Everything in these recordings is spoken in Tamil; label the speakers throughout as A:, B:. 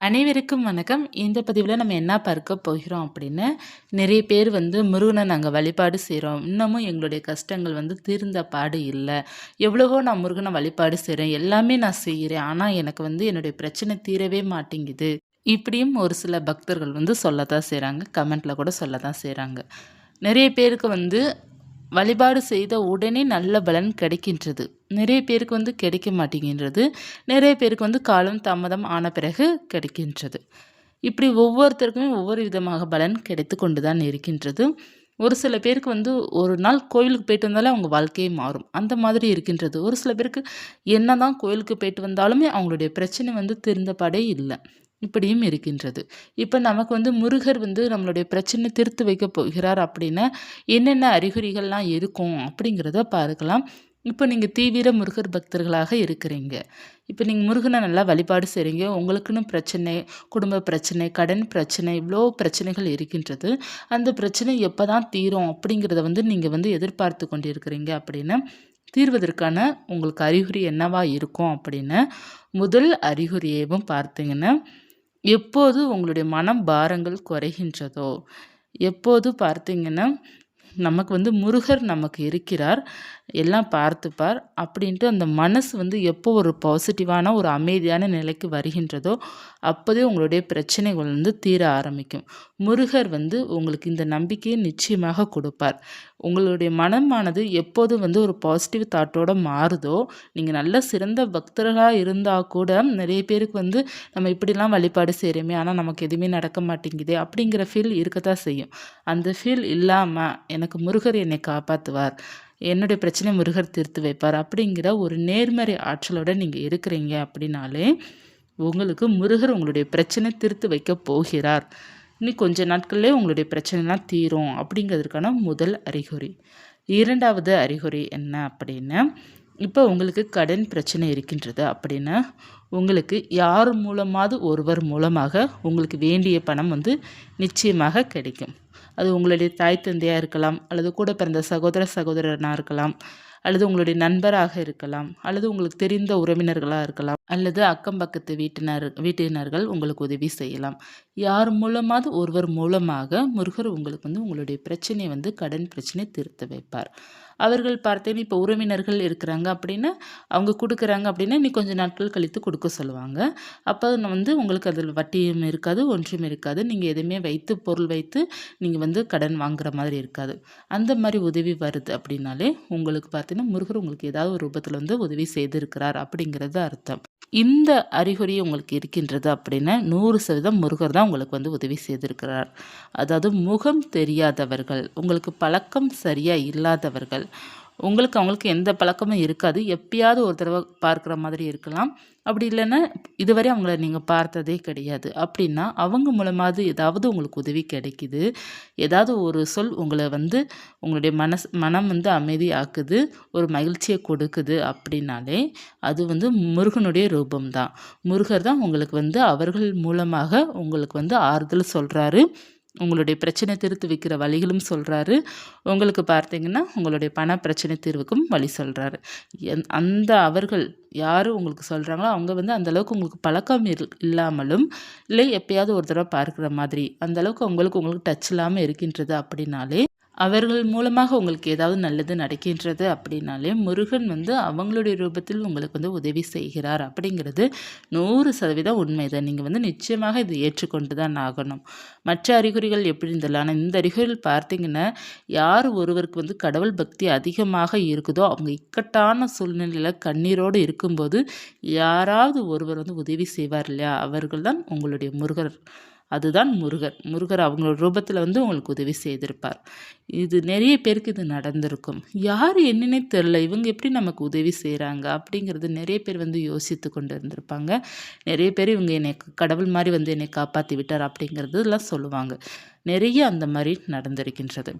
A: அனைவருக்கும் வணக்கம். இந்த பதிவில் நம்ம என்ன பார்க்க போகிறோம் அப்படின்னு நிறைய பேர் வந்து முருகனை நாங்கள் வழிபாடு செய்கிறோம் இன்னமும் எங்களுடைய கஷ்டங்கள் வந்து தீர்ந்த பாடு இல்லை. எவ்வளவோ நான் முருகனை வழிபாடு செய்கிறேன் எல்லாமே நான் செய்கிறேன் ஆனால் எனக்கு வந்து என்னுடைய பிரச்சனை தீரவே மாட்டேங்குது. இப்படியும் ஒரு சில பக்தர்கள் வந்து சொல்ல தான் செய்கிறாங்க கமெண்ட்டில் கூட சொல்ல தான் செய்கிறாங்க நிறைய பேருக்கு வந்து வழிபாடு செய்த உடனே நல்ல பலன் கிடைக்கின்றது. நிறைய பேருக்கு வந்து கிடைக்க மாட்டேங்கின்றது. நிறைய பேருக்கு வந்து காலம் தாமதம் ஆன பிறகு கிடைக்கின்றது. இப்படி ஒவ்வொருத்தருக்குமே ஒவ்வொரு விதமாக பலன் கிடைத்து கொண்டு தான் இருக்கின்றது. ஒரு சில பேருக்கு வந்து ஒரு நாள் கோயிலுக்கு போயிட்டு வந்தாலே அவங்க வாழ்க்கையே மாறும். அந்த மாதிரி இருக்கின்றது. ஒரு சில பேருக்கு என்ன தான் கோயிலுக்கு போயிட்டு வந்தாலுமே அவங்களுடைய பிரச்சனை வந்து திருந்தபாடே இல்லை. இப்படியும் இருக்கின்றது. இப்போ நமக்கு வந்து முருகர் வந்து நம்மளுடைய பிரச்சனை திருத்து வைக்க போகிறார் அப்படின்னா என்னென்ன அறிகுறிகள்லாம் இருக்கும் அப்படிங்கிறத பார்க்கலாம். இப்போ நீங்கள் தீவிர முருகர் பக்தர்களாக இருக்கிறீங்க. இப்போ நீங்கள் முருகனை நல்லா வழிபாடு செய்கிறீங்க உங்களுக்குன்னு பிரச்சனை குடும்ப பிரச்சனை கடன் பிரச்சனை இவ்வளோ பிரச்சனைகள் இருக்கின்றது. அந்த பிரச்சனை எப்போ தான் தீரும் அப்படிங்கிறத வந்து நீங்கள் வந்து எதிர்பார்த்து கொண்டு இருக்கிறீங்க அப்படின்னா தீர்வதற்கான உங்களுக்கு அறிகுறி என்னவா இருக்கும் அப்படின்னு முதல் அறிகுறியவும் பார்த்தீங்கன்னா எப்போது உங்களுடைய மனம் பாரங்கள் குறைகின்றதோ எப்போது பார்த்தீங்கன்னா நமக்கு வந்து முருகர் நமக்கு இருக்கிறார். எல்லாம் பார்த்துப்பார். அப்படின்ட்டு அந்த மனசு வந்து எப்போ ஒரு பாசிட்டிவான ஒரு அமைதியான நிலைக்கு வருகின்றதோ அப்போதே உங்களுடைய பிரச்சனைகள் வந்து தீர ஆரம்பிக்கும். முருகர் வந்து உங்களுக்கு இந்த நம்பிக்கையை நிச்சயமாக கொடுப்பார். உங்களுடைய மனமானது எப்போது வந்து ஒரு பாசிட்டிவ் தாட்டோட மாறுதோ நீங்கள் நல்ல சிறந்த பக்தர்களாக இருந்தால் கூட நிறைய பேருக்கு வந்து நம்ம இப்படிலாம் வழிபாடு செய்கிறோமே ஆனால் நமக்கு எதுவுமே நடக்க மாட்டேங்குதே அப்படிங்கிற ஃபீல் இருக்கத்தான் செய்யும். அந்த ஃபீல் இல்லாமல் எனக்கு முருகர் என்னை காப்பாற்றுவார் என்னுடைய பிரச்சனை முருகர் தீர்த்து வைப்பார். அப்படிங்கிற ஒரு நேர்மறை ஆற்றலோட நீங்கள் இருக்கிறீங்க அப்படின்னாலே உங்களுக்கு முருகர் உங்களுடைய பிரச்சனை தீர்த்து வைக்க போகிறார். இன்னும் கொஞ்ச நாட்கள்லேயே உங்களுடைய பிரச்சனைலாம் தீரும் அப்படிங்கிறதுக்கான முதல் அறிகுறி. இரண்டாவது அறிகுறி என்ன அப்படின்னா இப்போ உங்களுக்கு கடன் பிரச்சனை இருக்கின்றது அப்படின்னா உங்களுக்கு யார் மூலமாவது ஒருவர் மூலமாக உங்களுக்கு வேண்டிய பணம் வந்து நிச்சயமாக கிடைக்கும். அது உங்களுடைய தாய் தந்தையாக இருக்கலாம் அல்லது கூட பிறந்த சகோதர சகோதரனாக இருக்கலாம். அல்லது உங்களுடைய நண்பராக இருக்கலாம் அல்லது உங்களுக்கு தெரிந்த உறவினர்களாக இருக்கலாம் அல்லது அக்கம் பக்கத்து வீட்டினர் வீட்டினர்கள் உங்களுக்கு உதவி செய்யலாம். யார் மூலமாவது ஒருவர் மூலமாக முருகர் உங்களுக்கு வந்து உங்களுடைய பிரச்சனையை வந்து கடன் பிரச்சனை திருத்த வைப்பார். அவர்கள் பார்த்தேன்னு இப்போ உறவினர்கள் இருக்கிறாங்க அப்படின்னா அவங்க கொடுக்குறாங்க அப்படின்னா நீ கொஞ்சம் நாட்கள் கழித்து கொடுக்க சொல்லுவாங்க. அப்போ வந்து உங்களுக்கு அதில் வட்டியும் இருக்காது ஒன்றும் இருக்காது. நீங்கள் எதுவுமே வைத்து பொருள் வைத்து நீங்கள் வந்து கடன் வாங்குற மாதிரி இருக்காது. அந்த மாதிரி உதவி வருது அப்படின்னாலே உங்களுக்கு பார்த்தீங்கன்னா முருகர் உங்களுக்கு ஏதாவது ஒரு ரூபத்தில் வந்து உதவி செய்திருக்கிறார் அப்படிங்கிறது அர்த்தம். இந்த அறிகுறி உங்களுக்கு இருக்கின்றது அப்படின்னா நூறு சதவீதம் முருகர் தான் உங்களுக்கு வந்து உதவி செய்திருக்கிறார். அதாவது முகம் தெரியாதவர்கள் உங்களுக்கு பழக்கம் சரியாக இல்லாதவர்கள் உங்களுக்கு அவங்களுக்கு எந்த பழக்கமும் இருக்காது. எப்பயாவது ஒரு தடவை பார்க்குற மாதிரி இருக்கலாம். அப்படி இல்லைன்னா இதுவரை அவங்கள நீங்கள் பார்த்ததே கிடையாது. அப்படின்னா அவங்க மூலமாவது ஏதாவது உங்களுக்கு உதவி கிடைக்குது. ஏதாவது ஒரு சொல் உங்களை வந்து உங்களுடைய மனஸ் மனம் வந்து அமைதி ஆக்குது ஒரு மகிழ்ச்சியை கொடுக்குது அப்படின்னாலே அது வந்து முருகனுடைய ரூபம்தான். முருகர் தான் உங்களுக்கு வந்து அவர்கள் மூலமாக உங்களுக்கு வந்து ஆறுதல் சொல்கிறாரு உங்களுடைய பிரச்சனை தீர்த்து வைக்கிற வழிகளும் சொல்கிறாரு உங்களுக்கு பார்த்தீங்கன்னா உங்களுடைய பண பிரச்சனை தீர்வுக்கும் வழி சொல்கிறாரு அந்த அவர்கள் யார் உங்களுக்கு சொல்கிறாங்களோ அவங்க வந்து அந்தளவுக்கு உங்களுக்கு பழக்கம் இல்லாமலும் இல்லை எப்பயாவது ஒரு தடவை பார்க்குற மாதிரி அந்தளவுக்கு உங்களுக்கு உங்களுக்கு டச் இல்லாமல் இருக்கின்றது அப்படின்னாலே அவர்கள் மூலமாக உங்களுக்கு ஏதாவது நல்லது நடக்கின்றது அப்படின்னாலே முருகன் வந்து அவங்களுடைய ரூபத்தில் உங்களுக்கு வந்து உதவி செய்கிறார் அப்படிங்கிறது நூறு சதவீதம் உண்மைதான். நீங்கள் வந்து நிச்சயமாக இது ஏற்றுக்கொண்டு தான் ஆகணும். மற்ற அறிகுறிகள் எப்படி இருந்தாலும் ஆனால் இந்த அறிகுறிகள் பார்த்தீங்கன்னா யார் ஒருவருக்கு வந்து கடவுள் பக்தி அதிகமாக இருக்குதோ அவங்க இக்கட்டான சூழ்நிலையில் கண்ணீரோடு இருக்கும்போது யாராவது ஒருவர் வந்து உதவி செய்வார் இல்லையா? அவர்கள் தான் உங்களுடைய முருகர். அதுதான் முருகர். முருகர் அவங்களோட ரூபத்தில் வந்து உங்களுக்கு உதவி செய்திருப்பார். இது நிறைய பேருக்கு இது நடந்திருக்கும். யார் என்னன்னே தெரில இவங்க எப்படி நமக்கு உதவி செய்கிறாங்க அப்படிங்கிறது நிறைய பேர் வந்து யோசித்து கொண்டு இருந்திருப்பாங்க. நிறைய பேர் இவங்க என்னை கடவுள் மாதிரி வந்து என்னை காப்பாற்றி விட்டார் அப்படிங்கிறதுலாம் சொல்லுவாங்க. நிறைய அந்த மாதிரி நடந்திருக்கின்றது.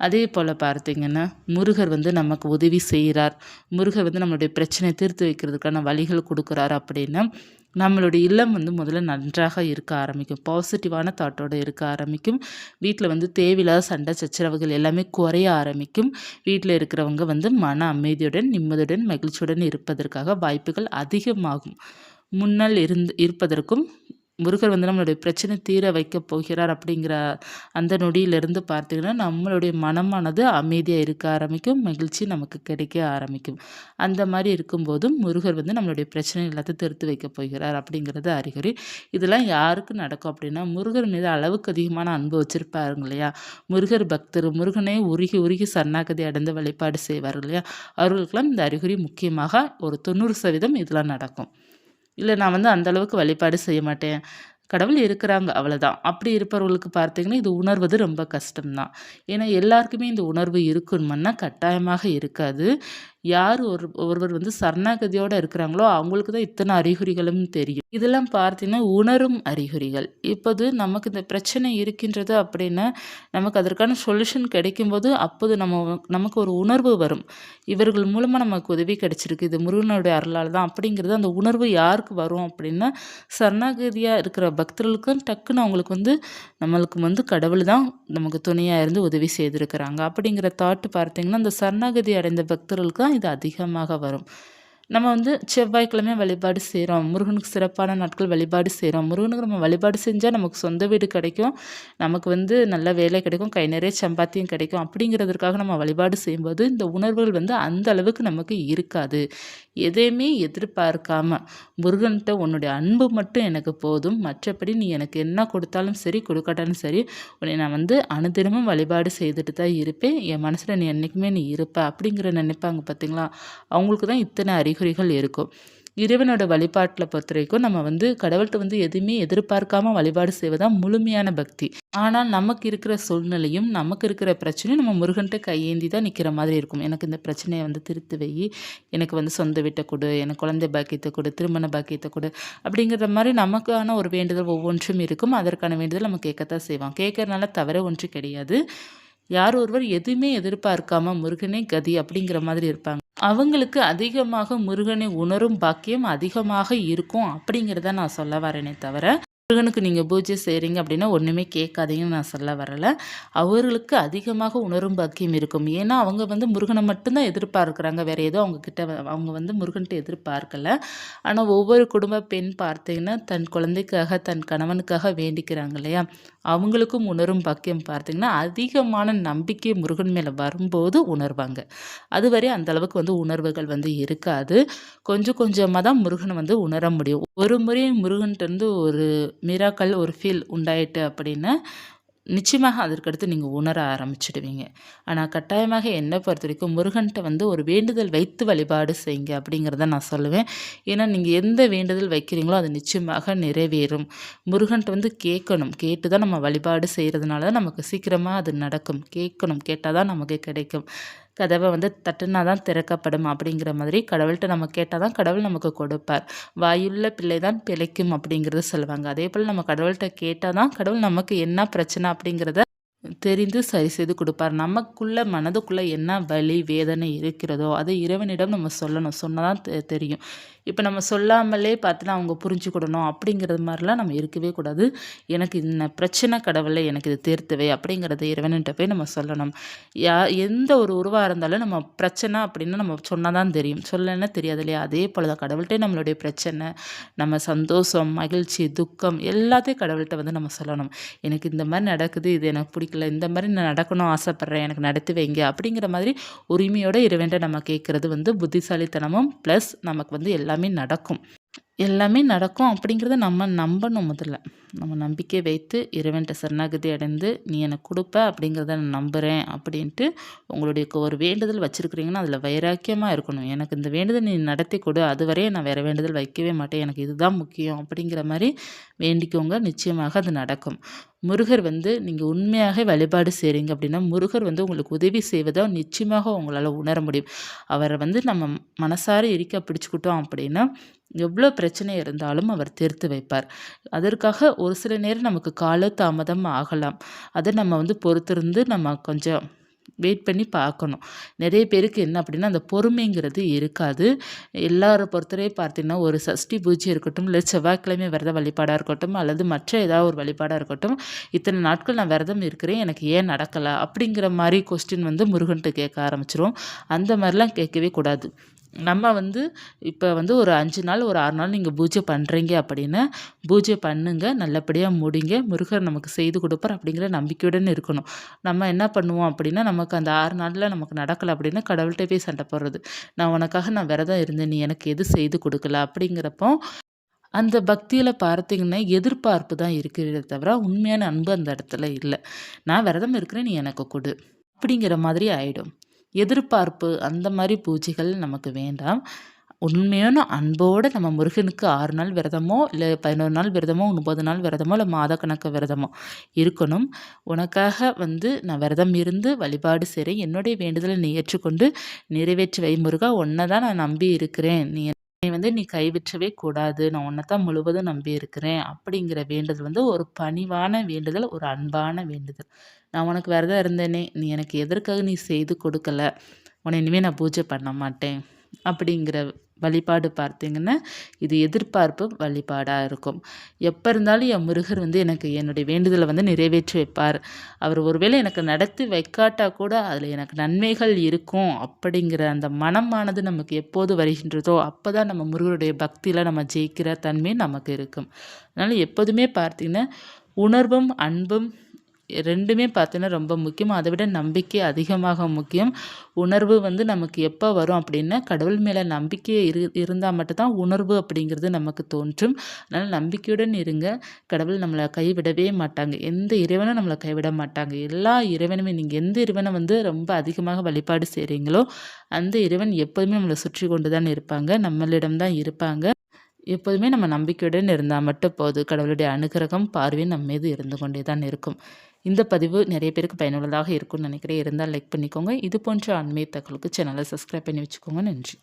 A: அதே போல் பார்த்திங்கன்னா முருகர் வந்து நமக்கு உதவி செய்கிறார். முருகர் வந்து நம்மளுடைய பிரச்சனையை தீர்த்து வைக்கிறதுக்கான வழிகள் கொடுக்குறாரு அப்படின்னா நம்மளுடைய இல்லம் வந்து முதல்ல நன்றாக இருக்க ஆரம்பிக்கும். பாசிட்டிவான தாட்டோடு இருக்க ஆரம்பிக்கும். வீட்டில் வந்து தேவையில்லாத சண்டை சச்சரவுகள் எல்லாமே குறைய ஆரம்பிக்கும். வீட்டில் இருக்கிறவங்க வந்து மன அமைதியுடன் நிம்மதியுடன் மகிழ்ச்சியுடன் இருப்பதற்காக வாய்ப்புகள் அதிகமாகும். முன்னால் இருந்து இருப்பதற்கும் முருகர் வந்து நம்மளுடைய பிரச்சனை தீர வைக்க போகிறார் அப்படிங்கிற அந்த நொடியிலிருந்து பார்த்தீங்கன்னா நம்மளுடைய மனமானது அமைதியாக இருக்க ஆரம்பிக்கும் மகிழ்ச்சி நமக்கு கிடைக்க ஆரம்பிக்கும். அந்த மாதிரி இருக்கும்போதும் முருகர் வந்து நம்மளுடைய பிரச்சனை எல்லாத்தையும் தீர்த்து வைக்க போகிறார் அப்படிங்கிறது அறிகுறி. இதெல்லாம் யாருக்கு நடக்கும் அப்படின்னா முருகர் மீது அளவுக்கு அதிகமான அன்பு வச்சுருப்பாருங்க இல்லையா? முருகர் பக்தர் முருகனே உருகி உருகி சரணாகதி அடைந்து வழிபாடு செய்வார் இல்லையா? அவர்களுக்கெல்லாம் இந்த அறிகுறி முக்கியமாக ஒரு தொண்ணூறு சதவீதம் இதெல்லாம் நடக்கும். இல்லை நான் வந்து அந்தளவுக்கு வழிபாடு செய்ய மாட்டேன். கடவுள் இருக்கிறாங்க அவ்வளோதான் அப்படி இருப்பவர்களுக்கு பார்த்தீங்கன்னா இது உணர்வது ரொம்ப கஷ்டம்தான். ஏன்னா எல்லாருக்குமே இந்த உணர்வு இருக்குன்னு கட்டாயமாக இருக்காது. யார் ஒரு ஒருவர் வந்து சரணாகதியோடு இருக்கிறாங்களோ அவங்களுக்கு தான் இத்தனை அறிகுறிகளும் தெரியும். இதெல்லாம் பார்த்தீங்கன்னா உணரும் அறிகுறிகள். இப்போது நமக்கு இந்த பிரச்சனை இருக்கின்றது அப்படின்னா நமக்கு அதற்கான சொல்யூஷன் கிடைக்கும்போது அப்போது நம்ம நமக்கு ஒரு உணர்வு வரும். இவர்கள் மூலமாக நமக்கு உதவி கிடைச்சிருக்கு. இது முருகனுடைய அருளால் தான். அப்படிங்கிறது அந்த உணர்வு யாருக்கு வரும் அப்படின்னா சரணாகதியாக இருக்கிற பக்தர்களுக்கும் டக்குன்னு அவங்களுக்கு வந்து நம்மளுக்கு வந்து கடவுள் தான் நமக்கு துணையாக இருந்து உதவி செய்திருக்கிறாங்க. அப்படிங்கிற தாட்டு பார்த்தீங்கன்னா அந்த சரணாகதி அடைந்த பக்தர்களுக்கு தான் இது அதிகமாக வரும். நம்ம வந்து செவ்வாய்க்கிழமை வழிபாடு செய்கிறோம் முருகனுக்கு சிறப்பான நாட்கள் வழிபாடு செய்கிறோம் முருகனுக்கு நம்ம வழிபாடு செஞ்சால் நமக்கு சொந்த வீடு கிடைக்கும். நமக்கு வந்து நல்ல வேலை கிடைக்கும். கை நிறைய சம்பாத்தியம் கிடைக்கும். அப்படிங்கிறதுக்காக நம்ம வழிபாடு செய்யும்போது இந்த உணர்வுகள் வந்து அந்த அளவுக்கு நமக்கு இருக்காது. எதையுமே எதிர்பார்க்காம முருகன்கிட்ட உன்னுடைய அன்பு மட்டும் எனக்கு போதும். மற்றபடி நீ எனக்கு என்ன கொடுத்தாலும் சரி கொடுக்காட்டாலும் சரி உன்னை நான் வந்து அனுதினமும் வழிபாடு செய்துட்டு தான் இருப்பேன். என் மனசில் நீ என்றைக்குமே நீ இருப்ப அப்படிங்கிற நினைப்பாங்க பார்த்தீங்களா அவங்களுக்கு தான் இத்தனை அறிகுறிகள் இருக்கும். இறைவனோட வழிபாட்டில் பொறுத்த வரைக்கும் நம்ம வந்து கடவுள்கிட்ட வந்து எதுவுமே எதிர்பார்க்காம வழிபாடு செய்வதான் முழுமையான பக்தி. ஆனால் நமக்கு இருக்கிற சூழ்நிலையும் நமக்கு இருக்கிற பிரச்சனையும் நம்ம முருகன்கிட்ட கையேந்தி தான் நிற்கிற மாதிரி இருக்கும். எனக்கு இந்த பிரச்சனையை வந்து திருத்து வை. எனக்கு வந்து சொந்த வீட்டை கொடு. எனக்கு குழந்தை பாக்கியத்தை கொடு. திருமண பாக்கியத்தை கொடு. அப்படிங்கிற மாதிரி நமக்கான ஒரு வேண்டுதல் ஒவ்வொன்றும் இருக்கும். அதற்கான வேண்டுதல் நம்ம கேட்கத்தான் செய்வோம். கேட்கறதுனால தவிர ஒன்று கிடையாது. யார் ஒருவர் எதுவுமே எதிர்பார்க்காம முருகனே கதி அப்படிங்கிற மாதிரி இருப்பாங்க. அவங்களுக்கு அதிகமாக முருகனை உணரும் பாக்கியம் அதிகமாக இருக்கும் அப்படிங்கிறத நான் சொல்ல வரேனே தவிர முருகனுக்கு நீங்கள் பூஜை செய்கிறீங்க அப்படின்னா ஒன்றுமே கேட்காதீங்கன்னு நான் சொல்ல வரலை. அவர்களுக்கு அதிகமாக உணரும் பாக்கியம் இருக்கும். ஏன்னா அவங்க வந்து முருகனை மட்டும்தான் எதிர்பார்க்குறாங்க. வேறு ஏதோ அவங்கக்கிட்ட அவங்க வந்து முருகன்ட்டு எதிர்பார்க்கலை. ஆனால் ஒவ்வொரு குடும்ப பெண் பார்த்தீங்கன்னா தன் குழந்தைக்காக தன் கணவனுக்காக வேண்டிக்கிறாங்க இல்லையா? அவங்களுக்கும் உணரும் பாக்கியம் பார்த்திங்கன்னா அதிகமான நம்பிக்கை முருகன் மேலே வரும்போது உணர்வாங்க. அதுவரை அந்தளவுக்கு வந்து உணர்வுகள் வந்து இருக்காது. கொஞ்சம் கொஞ்சமாக தான் முருகனை வந்து உணர முடியும். ஒரு முறை முருகன்ட்டு ஒரு மிராக்கள் ஒரு ஃபீல் உண்டாயிட்டு அப்படின்னு நிச்சயமாக அதற்கடுத்து நீங்கள் உணர ஆரம்பிச்சிடுவீங்க. ஆனால் கட்டாயமாக என்னை பொறுத்த வரைக்கும் முருகன்கிட்ட வந்து ஒரு வேண்டுதல் வைத்து வழிபாடு செய்யுங்க அப்படிங்கிறத நான் சொல்லுவேன். ஏன்னா நீங்கள் எந்த வேண்டுதல் வைக்கிறீங்களோ அது நிச்சயமாக நிறைவேறும். முருகன்ட்ட வந்து கேட்கணும். கேட்டு தான் நம்ம வழிபாடு செய்கிறதுனால தான் நமக்கு சீக்கிரமாக அது நடக்கும். கேட்கணும். கேட்டால் தான் நமக்கு கிடைக்கும். கதவை வந்து தட்டுனா தான் திறக்கப்படும் அப்படிங்கிற மாதிரி கடவுள்கிட்ட நம்ம கேட்டால் தான் கடவுள் நமக்கு கொடுப்பார். வாயுள்ள பிள்ளை தான் பிழைக்கும் அப்படிங்கிறத சொல்லுவாங்க. அதே போல் நம்ம கடவுள்கிட்ட கேட்டால் தான் கடவுள் நமக்கு என்ன பிரச்சனை அப்படிங்கிறத தெரிந்து சரி செய்து கொடுப்பார். நமக்குள்ள மனதுக்குள்ளே என்ன வலி வேதனை இருக்கிறதோ அதை இறைவனிடம் நம்ம சொல்லணும். சொன்னால் தான் தெரியும். இப்போ நம்ம சொல்லாமலே பார்த்துனா அவங்க புரிஞ்சுக்கிடணும் அப்படிங்கிறது மாதிரிலாம் நம்ம இருக்கவே கூடாது. எனக்கு இந்த பிரச்சனை கடவுளை எனக்கு இது தீர்த்துவே அப்படிங்கிறத இறைவன்கிட்ட போய் நம்ம சொல்லணும். யா எந்த ஒரு உருவாக இருந்தாலும் நம்ம பிரச்சனை அப்படின்னு நம்ம சொன்னால் தான் தெரியும். சொல்லலைன்னா தெரியாது இல்லையா? அதே போல் தான் கடவுள்கிட்டே நம்மளுடைய பிரச்சனை நம்ம சந்தோஷம் மகிழ்ச்சி துக்கம் எல்லாத்தையும் கடவுள்கிட்ட வந்து நம்ம சொல்லணும். எனக்கு இந்த மாதிரி நடக்குது இது எனக்கு பிடிக்கல இந்த மாதிரி நான் நடக்கணும் ஆசைப்பட்றேன் எனக்கு நடத்தி வைங்க அப்படிங்கிற மாதிரி உரிமையோட இறைவன்ட்ட நம்ம கேட்குறது வந்து புத்திசாலித்தனமும் ப்ளஸ் நமக்கு வந்து எல்லாமே எல்லாமே நடக்கும். எல்லாமே நடக்கும் அப்படிங்கிறத நம்ம நம்பணும் முதல்ல. நம்ம நம்பிக்கை வைத்து இறைவன்ட்ட சரணாகதி அடைந்து நீ எனக்கு கொடுப்ப அப்படிங்கிறத நான் நம்புகிறேன் அப்படின்ட்டு உங்களுடைய ஒரு வேண்டுதல் வச்சுருக்கிறீங்கன்னா அதில் வைராக்கியமாக இருக்கணும். எனக்கு இந்த வேண்டுதல் நீ நடத்தி கொடு அதுவரையே நான் வேறு வேண்டுதல் வைக்கவே மாட்டேன். எனக்கு இதுதான் முக்கியம் அப்படிங்கிற மாதிரி வேண்டிக்கோங்க. நிச்சயமாக அது நடக்கும். முருகர் வந்து நீங்கள் உண்மையாக வழிபாடு செய்கிறீங்க அப்படின்னா முருகர் வந்து உங்களுக்கு உதவி செய்வதை நிச்சயமாக உங்களால் உணர முடியும். அவரை வந்து நம்ம மனசார இருக்க பிடிச்சிக்கிட்டோம் அப்படின்னா எவ்வளோ பிரச்சனை இருந்தாலும் அவர் தீர்த்து வைப்பார். அதற்காக ஒரு சில நேரம் நமக்கு கால தாமதம் ஆகலாம். அதை நம்ம வந்து பொறுத்திருந்து நம்ம கொஞ்சம் வெயிட் பண்ணி பார்க்கணும். நிறைய பேருக்கு என்ன அப்படின்னா அந்த பொறுமைங்கிறது இருக்காது. எல்லாரை பொறுத்தவரையும் பார்த்தீங்கன்னா ஒரு சஷ்டி பூஜை இருக்கட்டும் இல்லை செவ்வாய்க்கிழமை விரத வழிபாடாக இருக்கட்டும் அல்லது மற்ற ஏதாவது ஒரு வழிபாடாக இருக்கட்டும் இத்தனை நாட்கள் நான் விரதம் இருக்கிறேன் எனக்கு ஏன் நடக்கலை அப்படிங்கிற மாதிரி கொஸ்டின் வந்து முருகன்ட்டு கேட்க ஆரம்பிச்சிரும். அந்த மாதிரிலாம் கேட்கவே கூடாது. நம்ம வந்து இப்போ வந்து ஒரு அஞ்சு நாள் ஒரு ஆறு நாள் நீங்கள் பூஜை பண்ணுறீங்க அப்படின்னா பூஜை பண்ணுங்க நல்லபடியாக முடிங்க. முருகர் நமக்கு செய்து கொடுப்பார் அப்படிங்கிற நம்பிக்கையுடன் இருக்கணும். நம்ம என்ன பண்ணுவோம் அப்படின்னா நமக்கு அந்த ஆறு நாளில் நமக்கு நடக்கலை அப்படின்னா கடவுள்கிட்ட போய் சண்டை போடுறது. நான் உனக்காக நான் விரதம் இருந்தேன் நீ எனக்கு எது செய்து கொடுக்கல அப்படிங்கிறப்போ அந்த பக்தியில் பார்த்தீங்கன்னா எதிர்பார்ப்பு தான் இருக்கிறதே தவிர உண்மையான அன்பு அந்த இடத்துல இல்லை. நான் விரதம் இருக்கிறேன் நீ எனக்கு கொடு அப்படிங்கிற மாதிரி ஆகிடும் எதிர்பார்ப்பு அந்த மாதிரி பூஜைகள் நமக்கு வேண்டாம். உண்மையான அன்போடு நம்ம முருகனுக்கு ஆறு நாள் விரதமோ இல்லை பதினோரு நாள் விரதமோ முப்பது நாள் விரதமோ இல்லை மாதக்கணக்கு விரதமோ இருக்கணும். உனக்காக வந்து நான் விரதம் இருந்து வழிபாடு செய்கிறேன் என்னுடைய வேண்டுதலை நீ ஏற்றுக்கொண்டு நிறைவேற்றி வை முருகா. ஒன்றை தான் நான் நம்பி இருக்கிறேன். நீ என்னை வந்து நீ கைவிற்றவே கூடாது. நான் உன்னைத்தான் முழுவதும் நம்பி இருக்கிறேன் அப்படிங்கிற வேண்டுதல் வந்து ஒரு பணிவான வேண்டுதல் ஒரு அன்பான வேண்டுதல். நான் உனக்கு விரதம் இருந்தேனே நீ எனக்கு எதற்காக நீ செய்து கொடுக்கல? உன்னை இனிமேல் நான் பூஜை பண்ண மாட்டேன். அப்படிங்கிற வழிபாடு பார்த்தீங்கன்னா இது எதிர்பார்ப்பு வழிபாடாக இருக்கும். எப்போ இருந்தாலும் என் முருகர் வந்து எனக்கு என்னுடைய வேண்டுதலை வந்து நிறைவேற்றி வைப்பார். அவர் ஒருவேளை எனக்கு நடத்தி வைக்காட்டால் கூட அதில் எனக்கு நன்மைகள் இருக்கும் அப்படிங்கிற அந்த மனமானது நமக்கு எப்போது வருகின்றதோ அப்போ தான் நம்ம முருகருடைய பக்தியில் நம்ம ஜெயிக்கிற தன்மை நமக்கு இருக்கும். அதனால் எப்போதுமே பார்த்திங்கன்னா உணர்வும் அன்பும் ரெண்டுமே பார்த்தீங்கன்னா ரொம்ப முக்கியம். அதை விட நம்பிக்கை அதிகமாக முக்கியம். உணர்வு வந்து நமக்கு எப்போ வரும் அப்படின்னா கடவுள் மேலே நம்பிக்கை இரு இருந்தால் மட்டும்தான் உணர்வு அப்படிங்கிறது நமக்கு தோன்றும். அதனால் நம்பிக்கையுடன் இருங்க. கடவுள் நம்மளை கைவிடவே மாட்டாங்க. எந்த இறைவனும் நம்மளை கைவிட மாட்டாங்க. எல்லா இறைவனுமே நீங்கள் எந்த இறைவனை வந்து ரொம்ப அதிகமாக வழிபாடு செய்கிறீங்களோ அந்த இறைவன் எப்போதுமே நம்மளை சுற்றி கொண்டு தான் இருப்பாங்க. நம்மளிடம் தான் இருப்பாங்க. எப்போதுமே நம்ம நம்பிக்கையுடன் இருந்தால் மட்டும் போதும். கடவுளுடைய அனுகிரகம் பார்வை நம்ம மீது இருந்து கொண்டே தான் இருக்கும். இந்த பதிவு நிறைய பேருக்கு பயனுள்ளதாக இருக்கும்னு நினைக்கிறேன். இருந்தால் லைக் பண்ணிக்கோங்க. இது போன்ற ஆன்மீக தகவலுக்கு சேனலை சப்ஸ்கிரைப் பண்ணி வச்சுக்கோங்க. நன்றி.